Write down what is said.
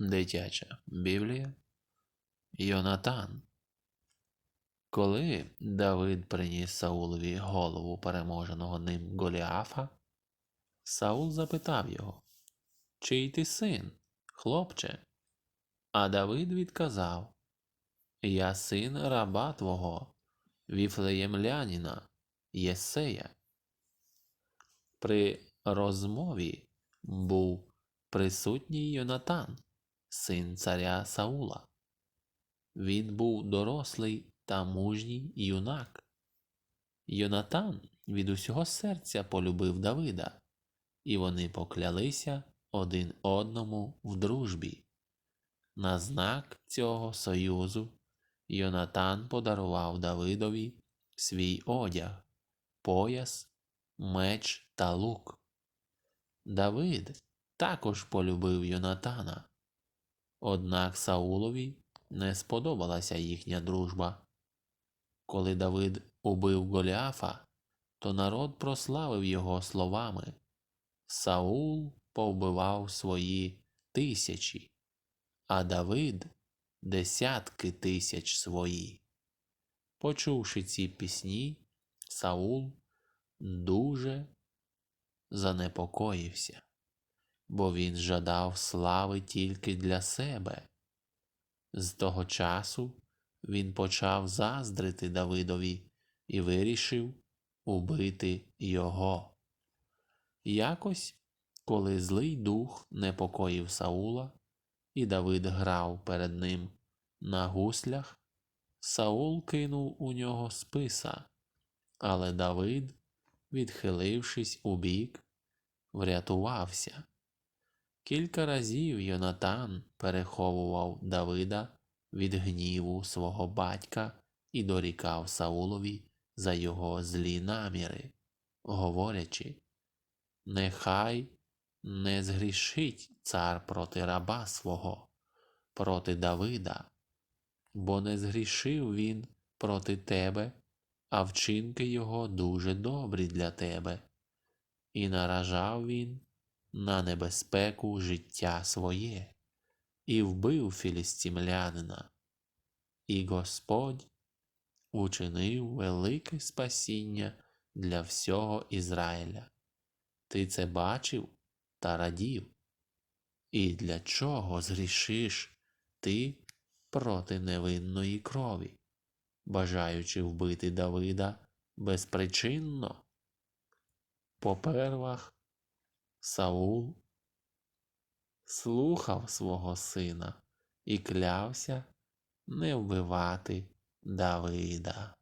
Дитяча Біблія Йонатан. Коли Давид приніс Саулові голову переможеного ним Голіафа, Саул запитав його, Чий ти син, хлопче? А Давид відказав, Я син раба твого, віфлеємлянина, Єсея. При розмові був присутній Йонатан, син царя Саула. Він був дорослий та мужній юнак. Йонатан від усього серця полюбив Давида, і вони поклялися один одному в дружбі. На знак цього союзу Йонатан подарував Давидові свій одяг, пояс, меч та лук. Давид також полюбив Йонатана. Однак Саулові не сподобалася їхня дружба. Коли Давид убив Голіафа, то народ прославив його словами Саул повбивав свої тисячі, а Давид десятки тисяч свої. Почувши ці пісні, Саул дуже занепокоївся, бо він жадав слави тільки для себе. З того часу він почав заздрити Давидові і вирішив убити його. Якось, коли злий дух непокоїв Саула, і Давид грав перед ним на гуслях, Саул кинув у нього списа, але Давид, відхилившись убік, врятувався. Кілька разів Йонатан переховував Давида від гніву свого батька і дорікав Саулові за його злі наміри, говорячи, нехай не згрішить цар проти раба свого, проти Давида, бо не згрішив він проти тебе, а вчинки його дуже добрі для тебе, і наражав він на небезпеку життя своє, і вбив філістімлянина, і Господь учинив велике спасіння для всього Ізраїля. Ти це бачив та радів. І для чого згрішиш ти проти невинної крові, бажаючи вбити Давида безпричинно? Попервах Саул слухав свого сина і клявся не вбивати Давида.